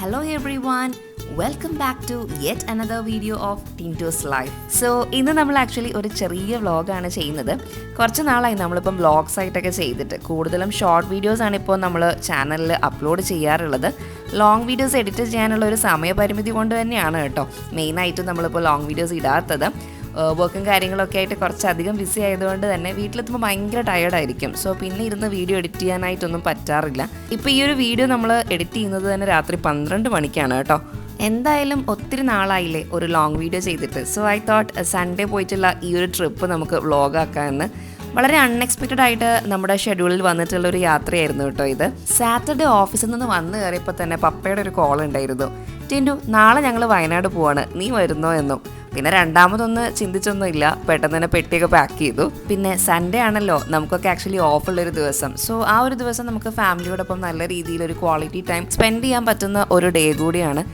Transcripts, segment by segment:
Hello one welcome back to yet another video of Tinto's life so ഇന്ന് നമ്മൾ actually ഒരു ചെറിയ വ്ളോഗാണ് ചെയ്യുന്നത്. കുറച്ച് നാളായി നമ്മളിപ്പം വ്ളോഗ്സ് ആയിട്ടൊക്കെ ചെയ്തിട്ട്. കൂടുതലും ഷോർട്ട് വീഡിയോസ് ആണ് ഇപ്പോൾ നമ്മൾ ചാനലിൽ അപ്ലോഡ് ചെയ്യാറുള്ളത്. ലോങ് വീഡിയോസ് എഡിറ്റ് ചെയ്യാനുള്ള ഒരു സമയപരിമിതി കൊണ്ട് തന്നെയാണ് കേട്ടോ. മെയിനായിട്ട് നമ്മളിപ്പോൾ ലോങ് വീഡിയോസ് ഇടാത്തത്. വർക്കും കാര്യങ്ങളൊക്കെ ആയിട്ട് കുറച്ചധികം ബിസി ആയതുകൊണ്ട് തന്നെ വീട്ടിലെത്തുമ്പോൾ ഭയങ്കര ടയർഡായിരിക്കും സോ പിന്നെ ഇരുന്ന് വീഡിയോ എഡിറ്റ് ചെയ്യാനായിട്ടൊന്നും പറ്റാറില്ല. ഇപ്പോൾ ഈ ഒരു വീഡിയോ നമ്മൾ എഡിറ്റ് ചെയ്യുന്നത് തന്നെ രാത്രി പന്ത്രണ്ട് മണിക്കാണ് കേട്ടോ. എന്തായാലും ഒത്തിരി നാളായില്ലേ ഒരു ലോങ് വീഡിയോ ചെയ്തിട്ട്. സോ ഐ തോട്ട് സൺഡേ പോയിട്ടുള്ള ഈ ഒരു ട്രിപ്പ് നമുക്ക് വ്ളോഗാക്കാമെന്ന് വളരെ അൺഎക്സ്പെക്റ്റഡ് ആയിട്ട് നമ്മുടെ ഷെഡ്യൂളിൽ വന്നിട്ടുള്ള ഒരു യാത്രയായിരുന്നു കേട്ടോ ഇത്. സാറ്റർഡേ ഓഫീസിൽ നിന്ന് വന്ന് കയറിയപ്പോൾ തന്നെ പപ്പയുടെ ഒരു കോൾ ഉണ്ടായിരുന്നു. ടിൻഡു നാളെ ഞങ്ങൾ വയനാട് പോവാണ്. നീ വരുന്നോ എന്നും. പിന്നെ രണ്ടാമതൊന്ന് ചിന്തിച്ചൊന്നുമില്ല. പെട്ടെന്ന് തന്നെ പെട്ടിയൊക്കെ പാക്ക് ചെയ്തു. പിന്നെ സൺഡേ ആണല്ലോ. നമുക്കൊക്കെ ആക്ച്വലി ഓഫുള്ള ഒരു ദിവസം. സോ ആ ഒരു ദിവസം നമുക്ക് ഫാമിലിയോടൊപ്പം നല്ല രീതിയിൽ ഒരു ക്വാളിറ്റി ടൈം സ്പെൻഡ് ചെയ്യാൻ പറ്റുന്ന ഒരു ഡേ കൂടിയാണ്.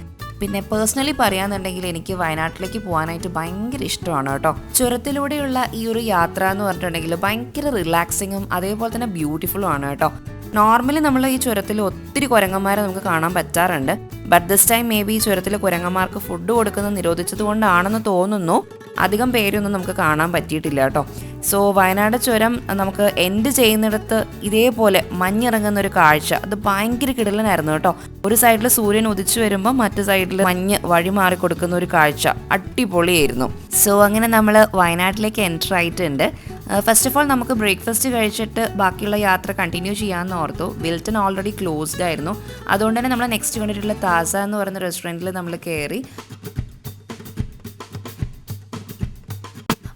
പിന്നെ പേഴ്സണലി പറയാന്നുണ്ടെങ്കിൽ എനിക്ക് വയനാട്ടിലേക്ക് പോകാനായിട്ട് ഭയങ്കര ഇഷ്ടമാണ് കേട്ടോ. ചുരത്തിലൂടെയുള്ള ഈ ഒരു യാത്ര എന്ന് പറഞ്ഞിട്ടുണ്ടെങ്കിൽ ഭയങ്കര റിലാക്സിങ്ങും അതേപോലെ തന്നെ ബ്യൂട്ടിഫുള്ളും ആണ് കേട്ടോ. നോർമലി നമ്മൾ ഈ ചുരത്തിൽ ഒത്തിരി കുരങ്ങന്മാരെ നമുക്ക് കാണാൻ പറ്റാറുണ്ട്. But this time may be ഈ ചുരത്തിൽ കുരങ്ങന്മാർക്ക് ഫുഡ് കൊടുക്കുന്നത് നിരോധിച്ചത് കൊണ്ടാണെന്ന് തോന്നുന്നു. അധികം പേരൊന്നും നമുക്ക് കാണാൻ പറ്റിയിട്ടില്ല കേട്ടോ. സോ വയനാട് ചുരം നമുക്ക് എൻഡ് ചെയ്യുന്നിടത്ത് ഇതേപോലെ മഞ്ഞിറങ്ങുന്ന ഒരു കാഴ്ച. അത് ഭയങ്കര കിടലനായിരുന്നു കേട്ടോ. ഒരു സൈഡിൽ സൂര്യൻ ഉദിച്ചു വരുമ്പോൾ മറ്റു സൈഡിൽ മഞ്ഞ് വഴിമാറി കൊടുക്കുന്ന ഒരു കാഴ്ച. അടിപൊളിയായിരുന്നു. സോ അങ്ങനെ നമ്മൾ വയനാട്ടിലേക്ക് എൻട്രായിട്ടുണ്ട് ആയിട്ടുണ്ട്. ഫസ്റ്റ് ഓഫ് ഓൾ നമുക്ക് ബ്രേക്ക്ഫാസ്റ്റ് കഴിച്ചിട്ട് ബാക്കിയുള്ള യാത്ര കണ്ടിന്യൂ ചെയ്യാമെന്ന് ഓർത്തു. വിൽട്ടൺ ഓൾറെഡി ക്ലോസ്ഡ് ആയിരുന്നു. അതുകൊണ്ട് തന്നെ നമ്മൾ നെക്സ്റ്റ് കണ്ടിട്ടുള്ള താസ എന്ന് പറയുന്ന റെസ്റ്റോറന്റിൽ നമ്മൾ കയറി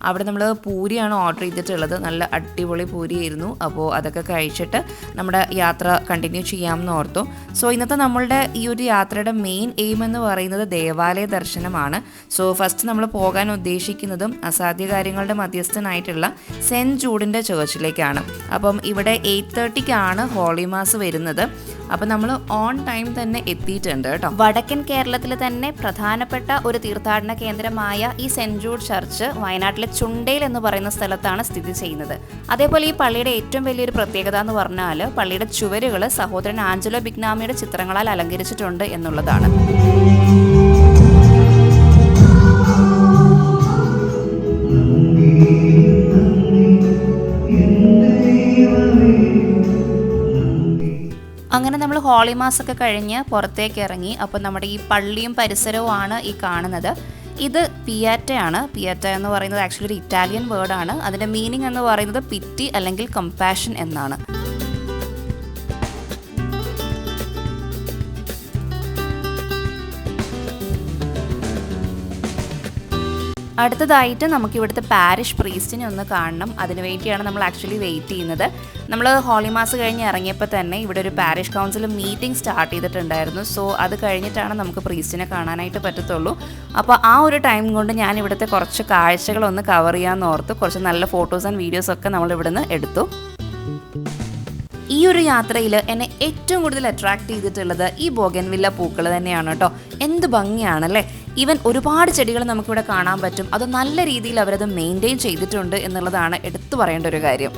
അവിടെ നമ്മൾ പൂരിയാണ് ഓർഡർ ചെയ്തിട്ടുള്ളത്. നല്ല അടിപൊളി പൂരിയായിരുന്നു. അപ്പോൾ അതൊക്കെ കഴിച്ചിട്ട് നമ്മുടെ യാത്ര കണ്ടിന്യൂ ചെയ്യാമെന്ന് ഓർത്തു. സോ ഇന്നത്തെ നമ്മളുടെ ഈ ഒരു യാത്രയുടെ മെയിൻ എയിം എന്ന് പറയുന്നത് ദേവാലയ ദർശനമാണ്. സോ ഫസ്റ്റ് നമ്മൾ പോകാൻ ഉദ്ദേശിക്കുന്നതും അസാധ്യ കാര്യങ്ങളുടെ മധ്യസ്ഥനായിട്ടുള്ള സെന്റ് ജൂഡിന്റെ ചേർച്ചിലേക്കാണ് അപ്പം ഇവിടെ എയ്റ്റ് തേർട്ടിക്കാണ് ഹോളി മാസ് വരുന്നത്. അപ്പം നമ്മൾ ഓൺ ടൈം തന്നെ എത്തിയിട്ടുണ്ട് കേട്ടോ. വടക്കൻ കേരളത്തിൽ തന്നെ പ്രധാനപ്പെട്ട ഒരു തീർത്ഥാടന കേന്ദ്രമായ ഈ സെന്റ് ജൂഡ് ചർച്ച് വയനാട്ടിലെ ചുണ്ടയിൽ എന്ന് പറയുന്ന സ്ഥലത്താണ് സ്ഥിതി ചെയ്യുന്നത്. അതേപോലെ ഈ പള്ളിയുടെ ഏറ്റവും വലിയൊരു പ്രത്യേകത എന്ന് പറഞ്ഞാൽ പള്ളിയുടെ ചുവരുകൾ സഹോദരൻ ആഞ്ചലോ ബിഗ്നാമിയുടെ ചിത്രങ്ങളാൽ അലങ്കരിച്ചിട്ടുണ്ട് എന്നുള്ളതാണ്. അങ്ങനെ നമ്മൾ ഹോളി മാസ് ഒക്കെ കഴിഞ്ഞ് പുറത്തേക്ക് ഇറങ്ങി. അപ്പോൾ നമ്മുടെ ഈ പള്ളിയും പരിസരവുമാണ് ഈ കാണുന്നത്. ഇത് പിയാറ്റയാണ് പിയാറ്റ എന്ന് പറയുന്നത് ആക്ച്വലി ഒരു ഇറ്റാലിയൻ വേർഡാണ് അതിന്റെ മീനിങ് എന്ന് പറയുന്നത് പിറ്റി അല്ലെങ്കിൽ കമ്പാഷൻ എന്നാണ്. അടുത്തതായിട്ട് നമുക്ക് ഇവിടുത്തെ പാരിഷ് പ്രീസ്റ്റിനെ ഒന്ന് കാണണം. അതിനു വേണ്ടിയാണ് നമ്മൾ ആക്ച്വലി വെയിറ്റ് ചെയ്യുന്നത്. നമ്മൾ ഹോളി മാസ് കഴിഞ്ഞ് ഇറങ്ങിയപ്പോൾ തന്നെ ഇവിടെ ഒരു പാരിഷ് കൗൺസിൽ മീറ്റിംഗ് സ്റ്റാർട്ട് ചെയ്തിട്ടുണ്ടായിരുന്നു. സോ അത് കഴിഞ്ഞിട്ടാണ് നമുക്ക് പ്രീസ്റ്റിനെ കാണാനായിട്ട് പറ്റത്തുള്ളൂ. അപ്പോൾ ആ ഒരു ടൈം കൊണ്ട് ഞാൻ ഇവിടുത്തെ കുറച്ച് കാഴ്ചകളൊന്ന് കവർ ചെയ്യാമെന്ന് ഓർത്ത്. കുറച്ച് നല്ല ഫോട്ടോസ് ആൻഡ് വീഡിയോസ് ഒക്കെ നമ്മൾ ഇവിടുന്ന് എടുത്തു. ഈ ഒരു യാത്രയിൽ എന്നെ ഏറ്റവും കൂടുതൽ അട്രാക്ട് ചെയ്തിട്ടുള്ളത് ഈ ബോഗൻവില്ല പൂക്കൾ തന്നെയാണ് കേട്ടോ. എന്ത് ഭംഗിയാണല്ലേ? ഈവൻ ഒരുപാട് ചെടികൾ നമുക്കിവിടെ കാണാൻ പറ്റും. അത് നല്ല രീതിയിൽ അവരത് മെയിന്റെയിൻ ചെയ്തിട്ടുണ്ട് എന്നുള്ളതാണ് എടുത്തു പറയേണ്ട ഒരു കാര്യം.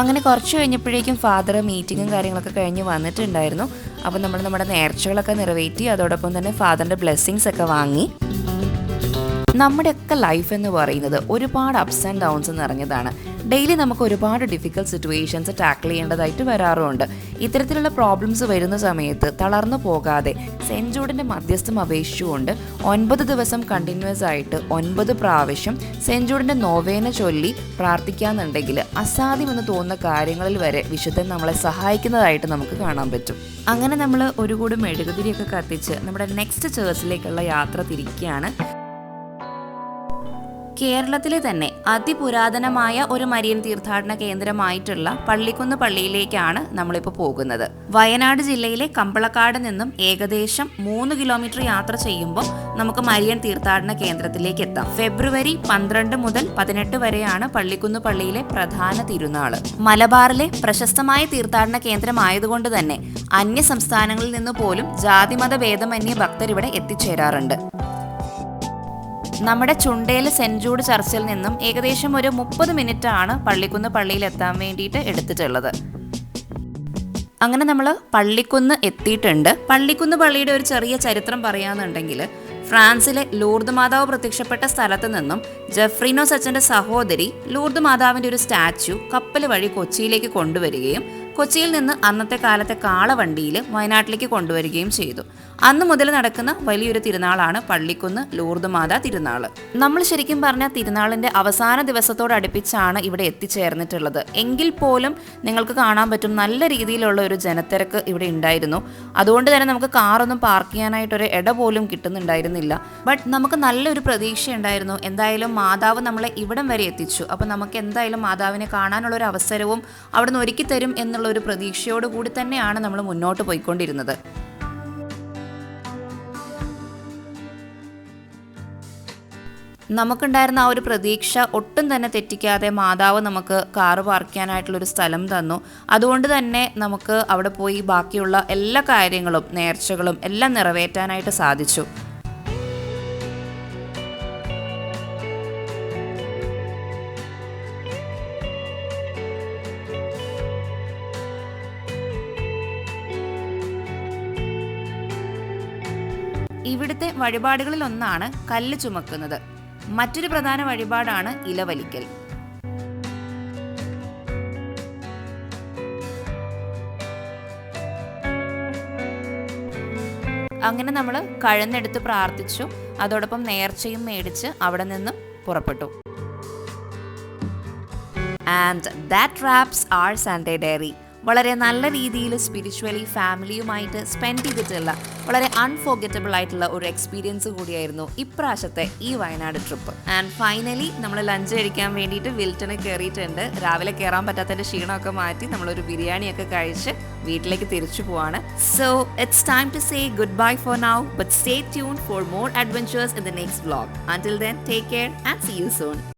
അങ്ങനെ കുറച്ച് കഴിഞ്ഞപ്പോഴേക്കും ഫാദർ മീറ്റിങ്ങും കാര്യങ്ങളൊക്കെ കഴിഞ്ഞ് വന്നിട്ടുണ്ടായിരുന്നു. അപ്പോൾ നമ്മൾ നമ്മുടെ നേർച്ചകളൊക്കെ നിറവേറ്റി അതോടൊപ്പം തന്നെ ഫാദറിന്റെ ബ്ലെസ്സിങ്സ് ഒക്കെ വാങ്ങി. നമ്മുടെയൊക്കെ ലൈഫ് എന്ന് പറയുന്നത് ഒരുപാട് അപ്സ് ആൻഡ് ഡൗൺസ് നിറഞ്ഞതാണ്. ഡെയിലി നമുക്ക് ഒരുപാട് ഡിഫിക്കൽട്ട് സിറ്റുവേഷൻസ് ടാക്കിൾ ചെയ്യേണ്ടതായിട്ട് വരാറുമുണ്ട് ഇത്തരത്തിലുള്ള പ്രോബ്ലംസ് വരുന്ന സമയത്ത് തളർന്നു പോകാതെ സെന്റ് ജൂഡിന്റെ മധ്യസ്ഥം അപേക്ഷിച്ചുകൊണ്ട് ഒൻപത് ദിവസം കണ്ടിന്യൂസ് ആയിട്ട് ഒൻപത് പ്രാവശ്യം സെന്റ് ജൂഡിന്റെ നോവേന ചൊല്ലി പ്രാർത്ഥിക്കാന്നുണ്ടെങ്കിൽ അസാധ്യമെന്ന് തോന്നുന്ന കാര്യങ്ങളിൽ വരെ വിശുദ്ധൻ നമ്മളെ സഹായിക്കുന്നതായിട്ട് നമുക്ക് കാണാൻ പറ്റും. അങ്ങനെ നമ്മൾ ഒരു കൂടി മെഴുകുതിരിയൊക്കെ കത്തിച്ച് നമ്മുടെ നെക്സ്റ്റ് ചേർച്ചിലേക്കുള്ള യാത്ര തിരിക്കുകയാണ്. കേരളത്തിലെ തന്നെ അതിപുരാതനമായ ഒരു മരിയൻ തീർത്ഥാടന കേന്ദ്രമായിട്ടുള്ള പള്ളിക്കുന്ന് പള്ളിയിലേക്കാണ് നമ്മളിപ്പോൾ പോകുന്നത്. വയനാട് ജില്ലയിലെ കമ്പളക്കാട് നിന്നും ഏകദേശം മൂന്ന് കിലോമീറ്റർ യാത്ര ചെയ്യുമ്പോൾ നമുക്ക് മരിയൻ തീർത്ഥാടന കേന്ദ്രത്തിലേക്ക് എത്താം. ഫെബ്രുവരി പന്ത്രണ്ട് മുതൽ പതിനെട്ട് വരെയാണ് പള്ളിക്കുന്ന് പള്ളിയിലെ പ്രധാന തിരുനാൾ. മലബാറിലെ പ്രശസ്തമായ തീർത്ഥാടന കേന്ദ്രമായതുകൊണ്ട് തന്നെ അന്യ സംസ്ഥാനങ്ങളിൽ നിന്ന് പോലും ജാതിമത ഭേദമന്യേ ഭക്തർ ഇവിടെ എത്തിച്ചേരാറുണ്ട്. നമ്മുടെ ചുണ്ടയിൽ സെന്റ് ജൂഡ് ചർച്ചിൽ നിന്നും ഏകദേശം ഒരു മുപ്പത് മിനിറ്റ് ആണ് പള്ളിക്കുന്ന് പള്ളിയിൽ എത്താൻ വേണ്ടിയിട്ട് എടുത്തിട്ടുള്ളത്. അങ്ങനെ നമ്മൾ പള്ളിക്കുന്ന് എത്തിയിട്ടുണ്ട്. പള്ളിക്കുന്ന് പള്ളിയുടെ ഒരു ചെറിയ ചരിത്രം പറയാന്നുണ്ടെങ്കിൽ ഫ്രാൻസിലെ ലൂർദ് മാതാവ് പ്രത്യക്ഷപ്പെട്ട സ്ഥലത്ത് നിന്നും ജെഫ്രീനോ സച്ചന്റെ സഹോദരി ലൂർദ് മാതാവിന്റെ ഒരു സ്റ്റാച്ചു കപ്പൽ വഴി കൊച്ചിയിലേക്ക് കൊണ്ടുവരികയും കൊച്ചിയിൽ നിന്ന് അന്നത്തെ കാലത്തെ കാളവണ്ടിയിൽ വയനാട്ടിലേക്ക് കൊണ്ടുവരികയും ചെയ്തു. അന്ന് മുതൽ നടക്കുന്ന വലിയൊരു തിരുനാളാണ് പള്ളിക്കുന്ന് ലൂർദ് മാതാ തിരുനാൾ നമ്മൾ ശരിക്കും പറഞ്ഞ തിരുനാളിന്റെ അവസാന ദിവസത്തോടടുപ്പിച്ചാണ് ഇവിടെ എത്തിച്ചേർന്നിട്ടുള്ളത്. എങ്കിൽ പോലും നിങ്ങൾക്ക് കാണാൻ പറ്റും നല്ല രീതിയിലുള്ള ഒരു ജനത്തിരക്ക് ഇവിടെ ഉണ്ടായിരുന്നു. അതുകൊണ്ട് തന്നെ നമുക്ക് കാറൊന്നും പാർക്ക് ചെയ്യാനായിട്ടൊരു ഇട പോലും കിട്ടുന്നുണ്ടായിരുന്നില്ല. ബട്ട് നമുക്ക് നല്ലൊരു പ്രതീക്ഷ ഉണ്ടായിരുന്നു എന്തായാലും മാതാവ് നമ്മളെ ഇവിടം വരെ എത്തിച്ചു. അപ്പോൾ നമുക്ക് എന്തായാലും മാതാവിനെ കാണാനുള്ള ഒരു അവസരവും അവിടെ നിന്ന് ഒരുക്കി തരും എന്നുള്ള ഒരു പ്രതീക്ഷയോടുകൂടി തന്നെയാണ് നമ്മൾ മുന്നോട്ട് പോയിക്കൊണ്ടിരുന്നത്. നമുക്കുണ്ടായിരുന്ന ആ ഒരു പ്രതീക്ഷ ഒട്ടും തന്നെ തെറ്റിക്കാതെ മാതാവ് നമുക്ക് കാറ് പാർക്ക് സ്ഥലം തന്നു. അതുകൊണ്ട് തന്നെ നമുക്ക് അവിടെ പോയി ബാക്കിയുള്ള എല്ലാ കാര്യങ്ങളും നേർച്ചകളും എല്ലാം നിറവേറ്റാനായിട്ട് സാധിച്ചു. ഇവിടുത്തെ വഴിപാടുകളിൽ ഒന്നാണ് കല്ല് ചുമക്കുന്നത്. മറ്റൊരു പ്രധാന വഴിപാടാണ് ഇലവലിക്കൽ. അങ്ങനെ നമ്മൾ കഴന്നെടുത്ത് പ്രാർത്ഥിച്ചു. അതോടൊപ്പം നേർച്ചയും മേടിച്ച് അവിടെ നിന്നും പുറപ്പെട്ടു. And that wraps our Sunday diary വളരെ നല്ല രീതിയിൽ സ്പിരിച്വലി ഫാമിലിയുമായിട്ട് സ്പെൻഡ് ചെയ്തിട്ടുള്ള വളരെ അൺഫോർഗറ്റബിൾ ആയിട്ടുള്ള ഒരു എക്സ്പീരിയൻസ് കൂടിയായിരുന്നു ഇപ്രാവശ്യത്തെ ഈ വയനാട് ട്രിപ്പ് ആൻഡ് ഫൈനലി നമ്മൾ ലഞ്ച് കഴിക്കാൻ വേണ്ടിയിട്ട് വിൽട്ടന് കയറിയിട്ടുണ്ട്. രാവിലെ കയറാൻ പറ്റാത്തതിന്റെ ക്ഷീണമൊക്കെ മാറ്റി നമ്മളൊരു ബിരിയാണിയൊക്കെ കഴിച്ച് വീട്ടിലേക്ക് തിരിച്ചു പോവാണ്. So it's time to say good bye for now but stay tune for more adventures in the next blog until then take care and see you soon